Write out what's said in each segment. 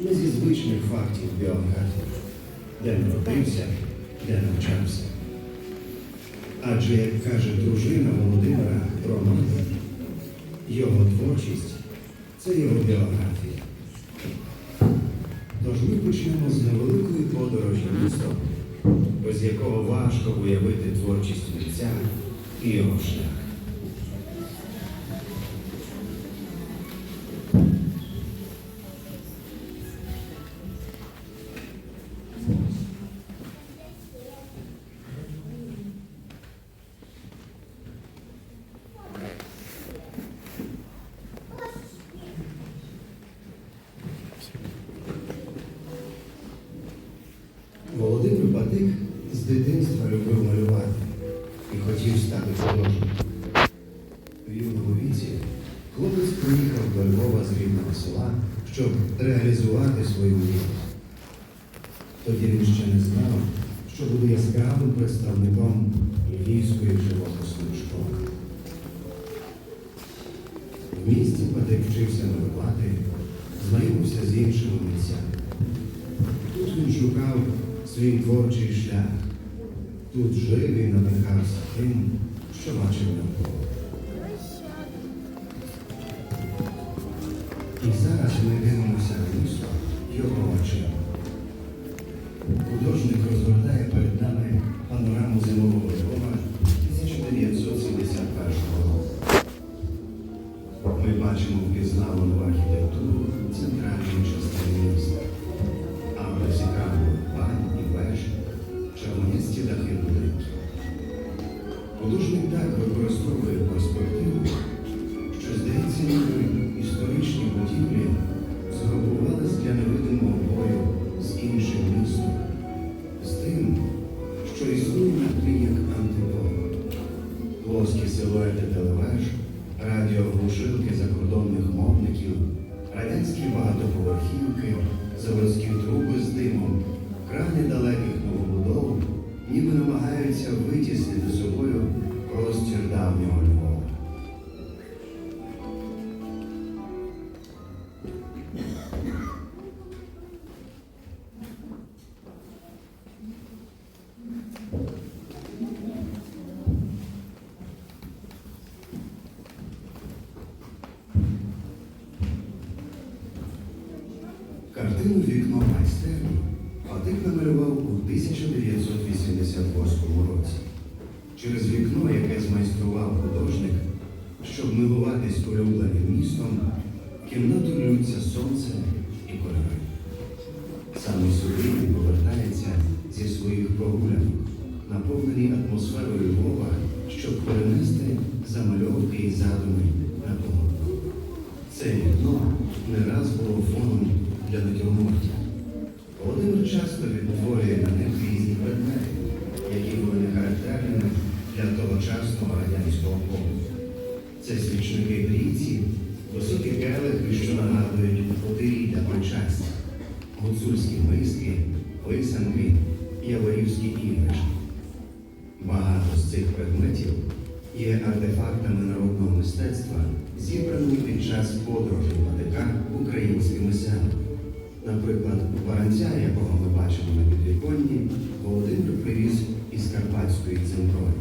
не зі звичних фактів біографії, де народився, де навчався. Адже, як каже дружина Володимира Романа, його творчість це його біографія. Тож ми почнемо з невеликої подорожі містом, без якого важко уявити творчість митця і його шлях. Дитинства любив малювати і хотів стати художником. У юному віці хлопець приїхав до Львова з рідного села, щоб реалізувати свою мрію. Тоді він ще не знав, що буде яскравим представником Львівської живописної школи. В місті Батик вчився малювати, знайомився з іншими митцями. Тут він шукав свій творчий шлях. Тут жив і надихався тим, що бачив навколо. І зараз ми дивимося в місто його очима. Художник розгортає перед нами панораму зимового Львова 1971 року. Ми бачимо впізнавану архітектуру центральної on myself. Побуту. Це свічники брійці, високі келихи, що нагадують потирі для причастя, гуцульські миски, писанки, яворівські іграшки. Багато з цих предметів є артефактами народного мистецтва, зібраними під час подорожей Ватика українськими селами. Наприклад, баранця, якого ми бачимо на підвіконні, Володимир привіз із Карпатської центрої.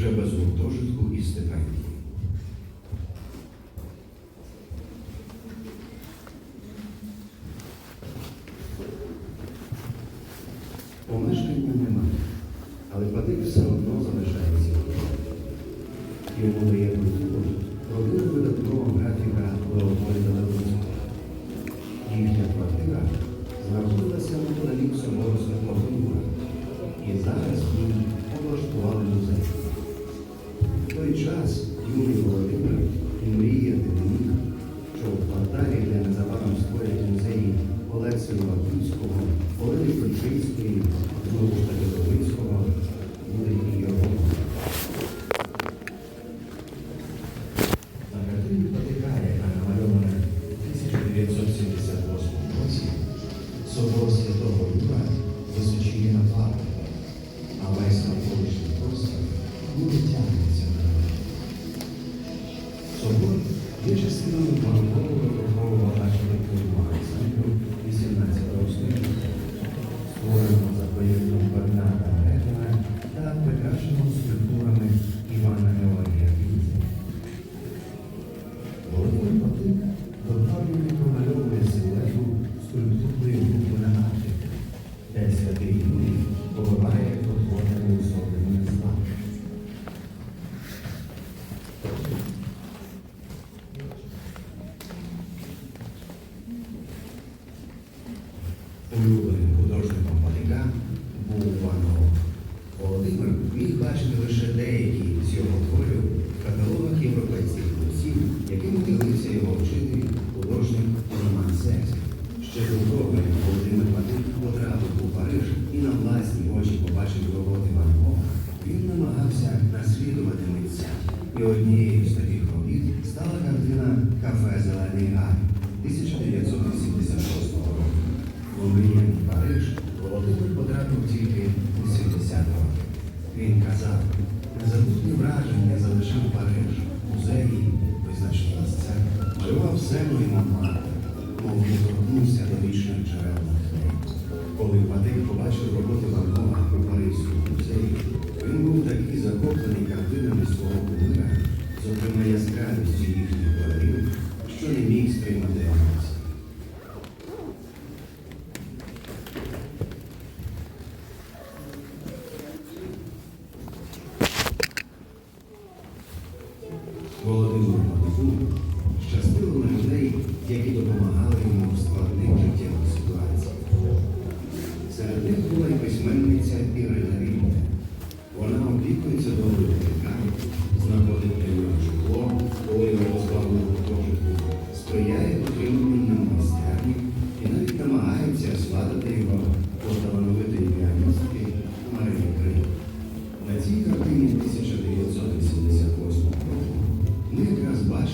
вже без гуртожитку і стипендії. улюбленим художником Паліка був пан Володимир, міг бачити лише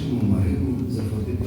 Вічну могилу заходити.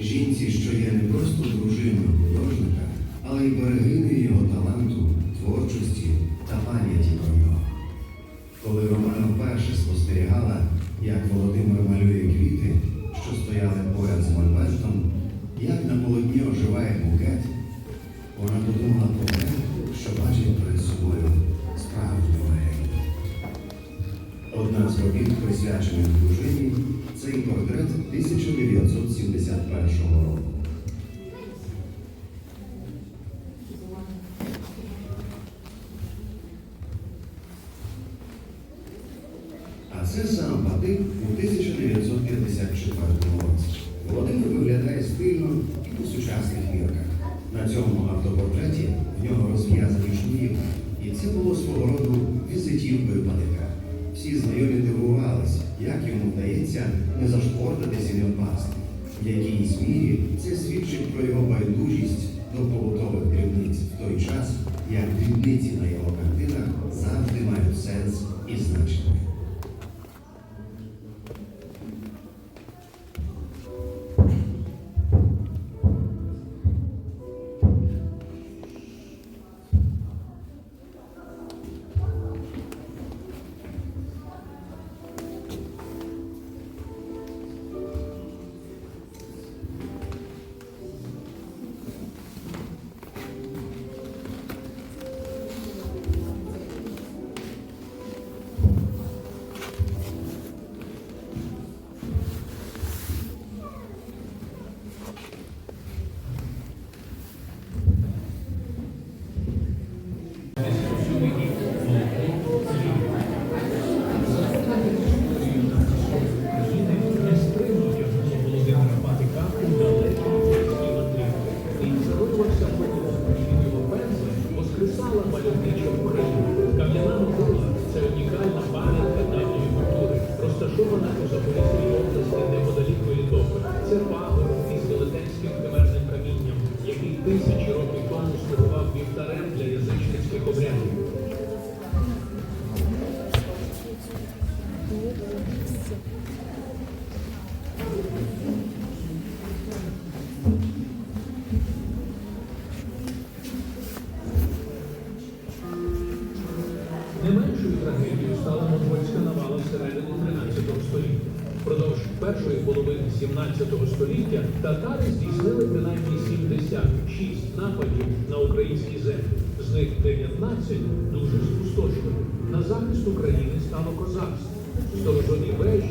жінці, що є не просто дружиною художника, але й берегинею його таланту, творчості. на цьому автопортреті в нього розв'язані шнурівки. І це було свого роду візитів випадка. Всі знайомі дивувалися, як йому вдається не зашкортитись і не впасти. В якійсь мірі це свідчить про його байдужість до побутових дрібниць в той час, як дрібниці на його картинах завжди мають сенс і значення. Не меншою трагедією стала монгольська навала всередині 13 століття. Впродовж першої половини 17 століття татари здійснили принаймні 76 нападів на українські землі. З них 19 дуже спустошливі. На захист України стало козацтво. 所以说，你不愿。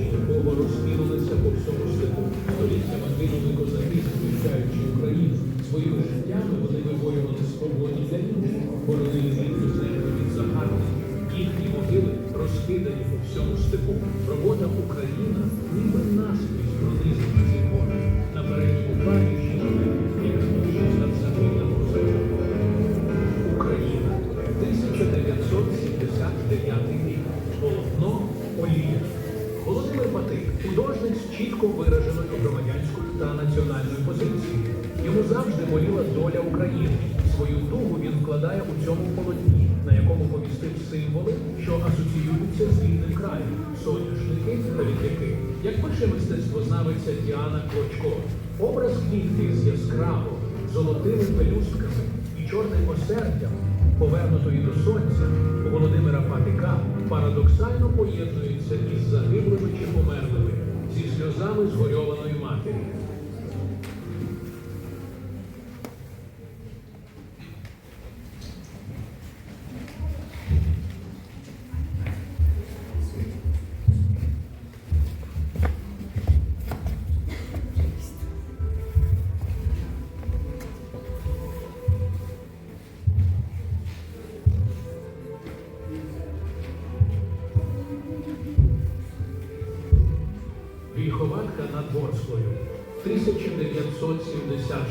Як пише мистецтвознавиця Діана Клочко, образ квітки з яскраво золотими пелюстками і чорним осердям, повернутої до сонця, Володимира Патика парадоксально поєднується із загиблими чи померлими, зі сльозами згорьованої матері.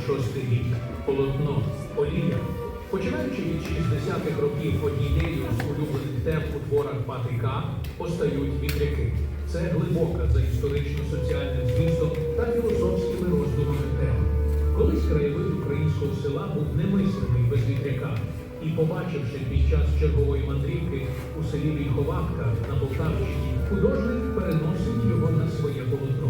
1976 рік. Полотно. Олія. Починаючи від 60-х років однією з улюблених тем у творах Патика постають вітряки. Це глибока за історично-соціальним змістом та філософськими роздумами тема. Колись краєвид українського села був немислимий без вітряка. І побачивши під час чергової мандрівки у селі Вільховатка на Полтавщині, художник переносить його на своє полотно.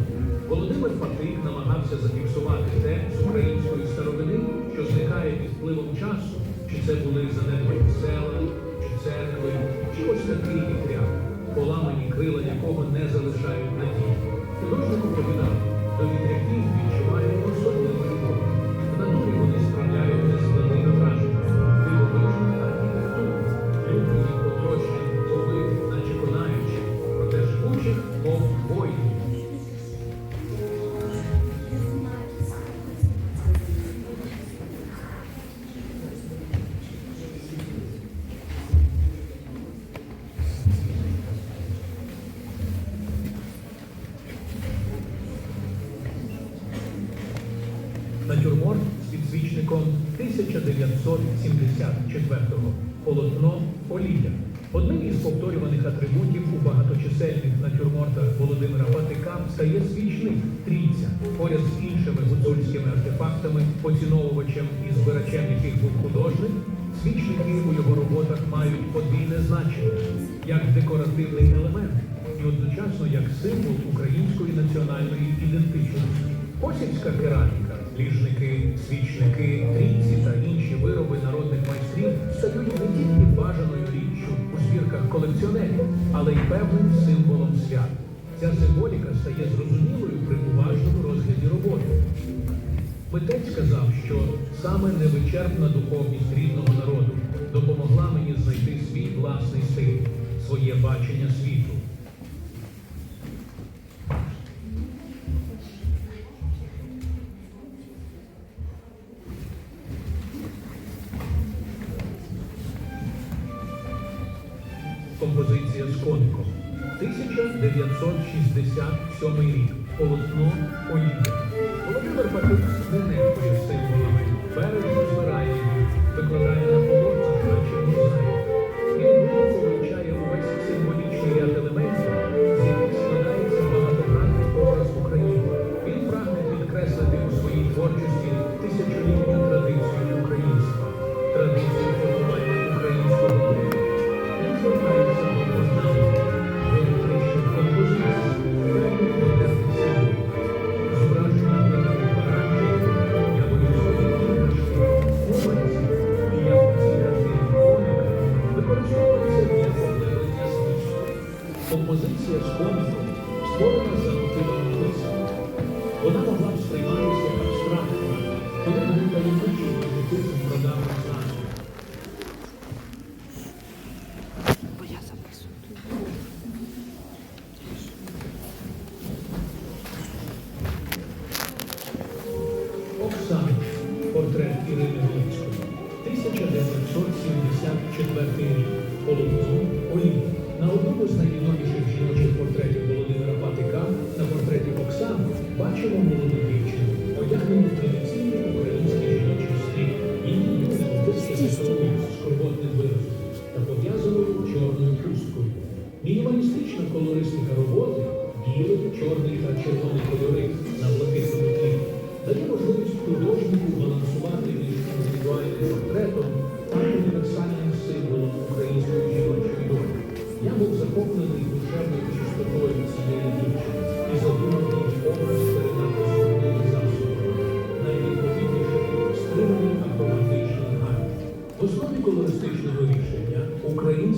Володимир Патик намагався зафіксувати те з української старовини, що зникає під впливом часу, чи це були занедбані села, чи церкви, чи ось такий вітряк, поламані крила якого не залишають надії. Художник оповідав, Натюрморт з підсвічником 1974-го. Полотно Олія. Одним із повторюваних атрибутів у багаточисельних натюрмортах Володимира Патика стає свічник трійця, поряд з іншими гуцульськими артефактами, поціновувачем і збирачем яких був художник, Свічники у його роботах мають подвійне значення як декоративний елемент і одночасно як символ української національної ідентичності. Косівська кераміка, ліжники, свічники, трійці та інші вироби народних майстрів стають не тільки бажаною річчю у збірках колекціонерів, але й певним символом свят. Ця символіка стає зрозумілою при уважному розгляді роботи. Митець сказав, що саме невичерпна духовність рідного народу допомогла мені знайти свій власний стиль, своє бачення світу. 1967 рік. Полотно бачимо молоду дівчину, одягнену в традиційний український жіночий стрій. Її юні вбивські з скорботним виразом та пов'язаною чорною хусткою. Мінімалістична колористика роботи білий, чорний та червоний кольори на блакитному тлі дає можливість художнику балансувати між індивідуальним портретом та універсальним символом української жіночої долі. Я був захоплений душевною чистотою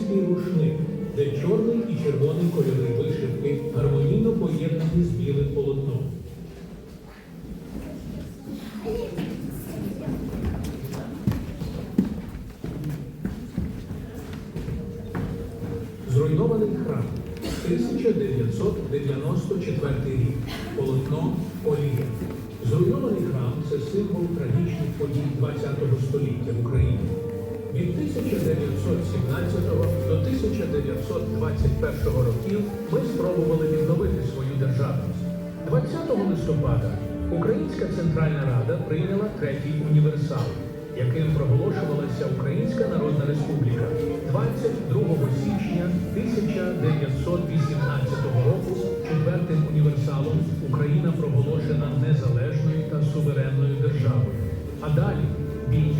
український рушник, де чорний і червоний кольори вишивки гармонійно поєднані з білим полотном. Зруйнований храм 1994 рік. Полотно Олія. Зруйнований храм це символ трагічних подій ХХ століття в Україні. Від 1917 до 1921 років ми спробували відновити свою державність. 20 листопада Українська Центральна Рада прийняла третій універсал, яким проголошувалася Українська Народна Республіка 22 січня 1918 року. Четвертим універсалом Україна проголошена незалежною та суверенною державою. А далі бій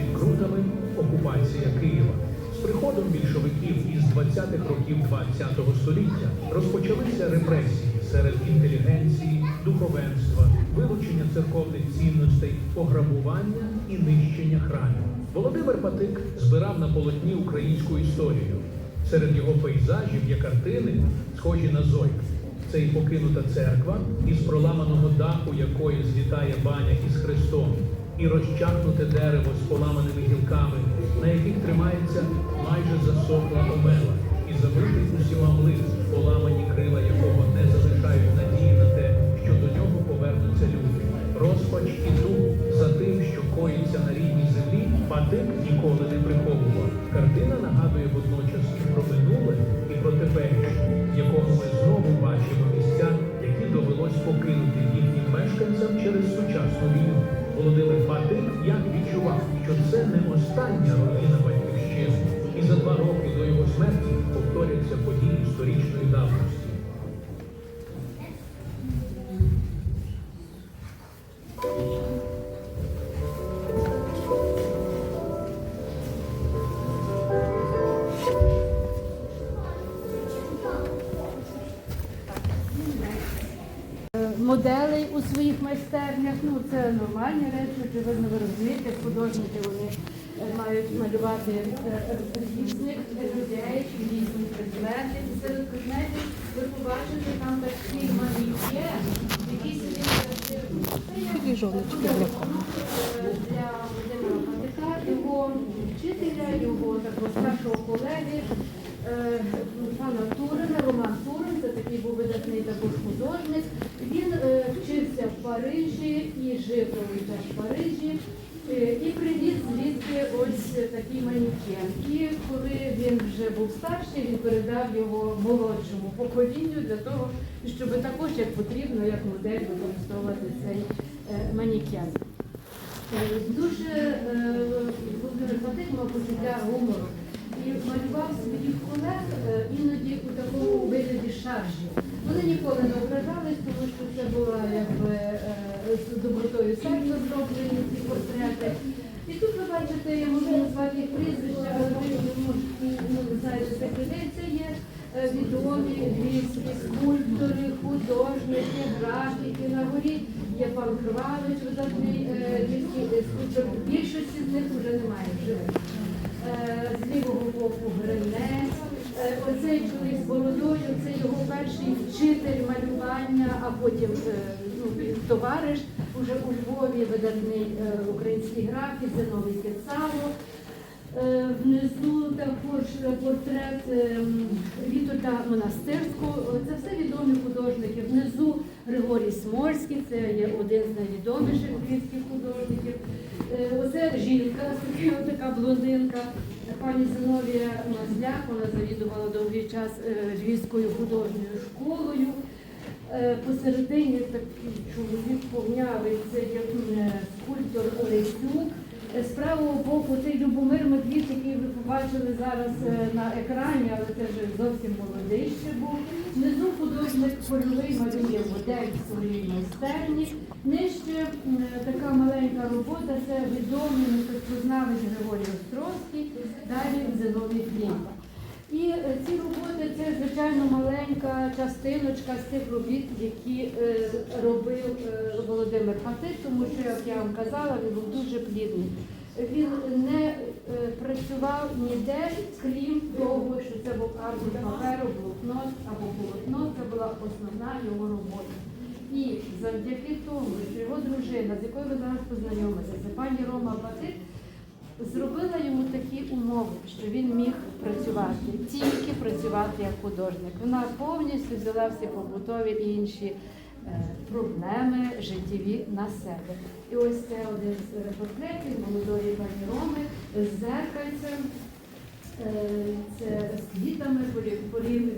окупація Києва. З приходом більшовиків із 20-х років ХХ століття розпочалися репресії серед інтелігенції, духовенства, вилучення церковних цінностей, пограбування і нищення храмів. Володимир Патик збирав на полотні українську історію. Серед його пейзажів є картини, схожі на зойк. Це і покинута церква, із проламаного даху якої злітає баня із Христом, і розчахнуте дерево з поламаними гілками, на яких тримається майже засохла омела, і забитий усіма млин, поламані крила якого не залишають надії на те, що до нього повернуться люди. Розпач і дух за тим, що коїться на рідній землі, Патик ніколи не приховував. Картина нагадує водночас і про минуле, і про теперішнє, в якому ми знову бачимо місця, які довелось покинути їхнім мешканцям через сучасну війну. Володимир Батик як відчував, що це не остання руїна батьківщини, і за два роки до його смерті повторяться події сторічної давності. Майстернях. Ну, це нормальні речі, очевидно, ви розумієте, художники вони е, мають малювати е, різних людей, різні предмети. І серед предметів ви побачите там Такі жолочки для кого? для Володимира його вчителя, його такого старшого колеги, е, пана Турина, Роман Турин, це такий був видатний також художник. Він е, вчився в Парижі і жив довгий час в Парижі. е, І привіз звідти ось такий манікен. І коли він вже був старший, він передав його молодшому поколінню для того, щоб також як потрібно, як модель використовувати цей е, манікен. Е, Дуже Патик почуття гумору і малював своїх колег іноді у такому вигляді шаржі. Вони ніколи не ображались, тому що це була якби е, з добротою серця зроблені ці портрети. І тут ви бачите, я можу назвати їх прізвища, але ви не можете ну, знаєте людей. Це є е, відомі львівські скульптори, художники, графіки. На горі є пан Кривавич, видатний е, львівський скульптор. Більшості з них вже немає живих. З лівого боку Гринець. Е, Оцей чоловік з бородою, це його перший вчитель малювання, а потім е, ну, товариш уже у Львові, видатний е, український графік, це Кецало. Е, Внизу також портрет е, Вітота Монастирського. Це все відомі художники. Внизу Григорій Смольський, це є один з найвідоміших львівських художників. Е, Оце жінка, така блондинка. Пані Зиновія Мазляк, вона завідувала довгий час е, Львівською художньою школою. Е, Посередині такий чоловік повнявий, це є скульптор Лесюк. Е, З правого боку цей Любомир Медвід, який ви побачили зараз е, на екрані, але це вже зовсім молодий ще був. Внизу художник польовий малює модель в своїй майстерні. Нижче така маленька робота це відомий мистецтвознавець Григорій Островський, далі Зиновій Флімба. І е, ці роботи це звичайно маленька частиночка з тих робіт, які е, робив е, Володимир Патик, тому що, як я вам казала, він був дуже плідний. Він не працював ніде, крім того, що це був аркуш паперу, блокнот або полотно, це була основна його робота. І завдяки тому, що його дружина, з якою ви зараз познайомитеся, пані Рома Патик, зробила йому такі умови, що він міг працювати, тільки працювати як художник. Вона повністю взяла всі побутові і інші е, проблеми життєві на себе. І ось це один з портретів молодої пані Роми з зеркальцем. Е, Це з квітами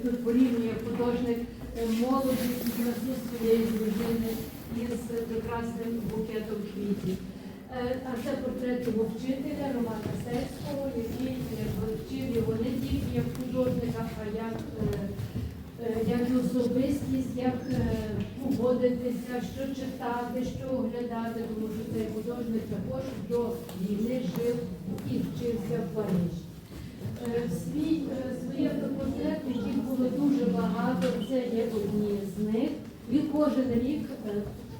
тут порівнює художник е, молодість і красу своєї дружини із прекрасним букетом квітів. Е, А це портрет його вчителя Романа Сельського, який вчив його не тільки як художника, а як, е, е, як особистість, як поводитися, що читати, що оглядати, тому що цей художник також до війни жив і вчився в Парижі. Свій, свої автопортрети, яких було дуже багато, це є одні з них. Він кожен рік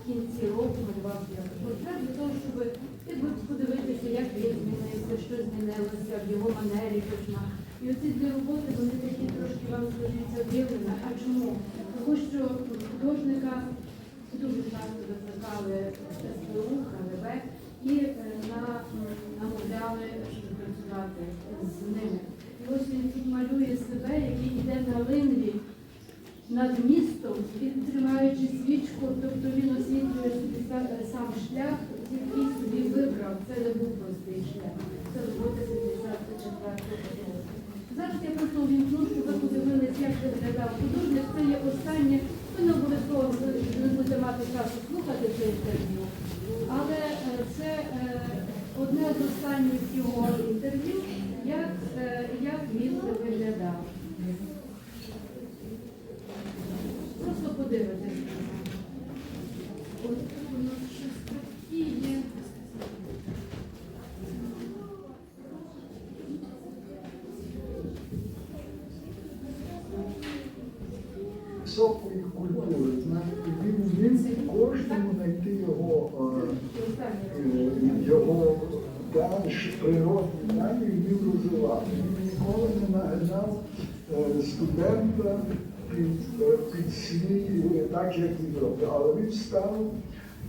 кінці року малював свій автопортрет для того, щоб подивитися, як він змінився, що змінилося в його манері письма. І оці дві роботи, вони такі трошки вам скажіться дивними. А чому? Тому що художника дуже часто викликали СБУ, КГБ і е, на, намовляли, щоб працювати з ними. І ось він тут малює себе, який йде на линві над містом, тримаючи свічку, тобто він освітлює собі сам шлях, який собі вибрав. Це не був простий шлях. Це робота 74 року. Зараз я просто увімкну, щоб ви подивилися, як виглядав художник. Це є останнє. Ви не обов'язково не будете мати часу слухати це інтерв'ю. Але е, це е, одне з останніх його інтерв'ю, як, е, як він виглядав. Просто подивитися. От воно щось таке є. високої культури. знаєте, Він вмів кожному знайти його, е, е, його дані, природні дані і вмів розвивати. Він ніколи не наганяв е, студента під, е, під свій, е, так як. Але він ставив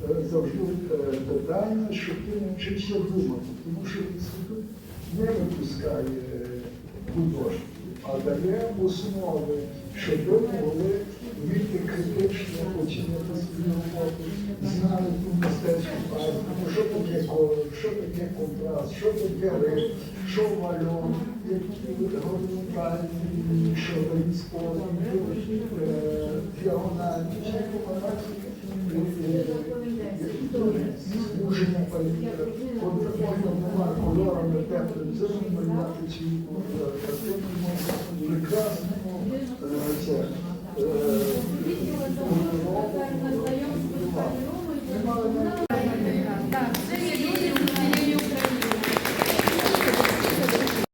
е, завжди е, питання, щоб ти навчився думати, тому що інститут не випускає е, художників, а дає основи, щоб ви могли вміти критично оцінити свою роботу, знали ту мистецьку практику, що таке колор, що таке контраст, що таке ритм, що мальон, які горизонтальні, військові, діагональні, служення контрольно була кольорами теплим зимом, мати цінку прекрасному кольоровому. Ми мали